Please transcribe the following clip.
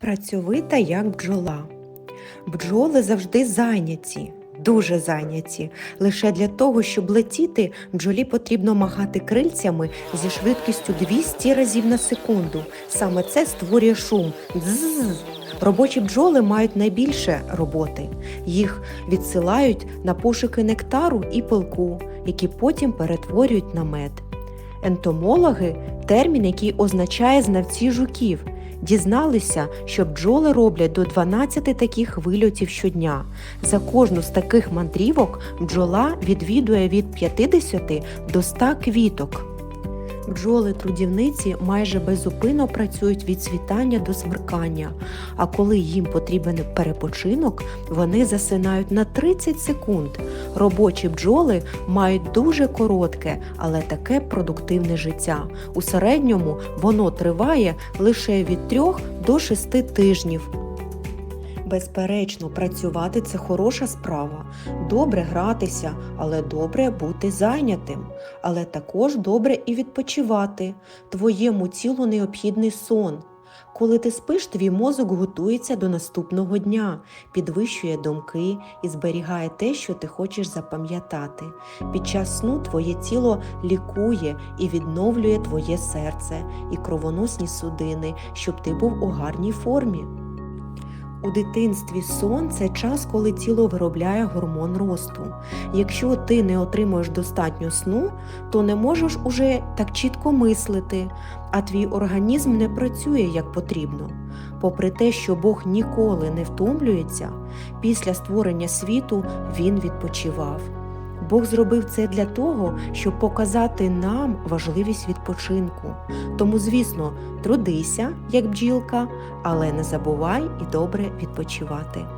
Працьовита як бджола. Бджоли завжди зайняті, дуже зайняті. Лише для того, щоб летіти, бджолі потрібно махати крильцями зі швидкістю 200 разів на секунду. Саме це створює шум. Дзз. Робочі бджоли мають найбільше роботи. Їх відсилають на пошуки нектару і пилку, які потім перетворюють на мед. Ентомологи термін, який означає знавці жуків. Дізналися, що бджоли роблять до 12 таких вильотів щодня. За кожну з таких мандрівок бджола відвідує від 50 до 100 квіток. Бджоли-трудівниці майже безупинно працюють від світання до смеркання, а коли їм потрібен перепочинок, вони засинають на 30 секунд. Робочі бджоли мають дуже коротке, але таке продуктивне життя. У середньому воно триває лише від 3 до 6 тижнів. Безперечно, працювати це хороша справа. Добре гратися, але добре бути зайнятим. Але також добре і відпочивати. Твоєму тілу необхідний сон. Коли ти спиш, твій мозок готується до наступного дня, підвищує думки і зберігає те, що ти хочеш запам'ятати. Під час сну твоє тіло лікує і відновлює твоє серце і кровоносні судини, щоб ти був у гарній формі. У дитинстві сон це час, коли тіло виробляє гормон росту. Якщо ти не отримуєш достатньо сну, то не можеш уже так чітко мислити, а твій організм не працює як потрібно. Попри те, що Бог ніколи не втомлюється, після створення світу він відпочивав. Бог зробив це для того, щоб показати нам важливість відпочинку. Тому, звісно, трудися, як бджілка, але не забувай і добре відпочивати.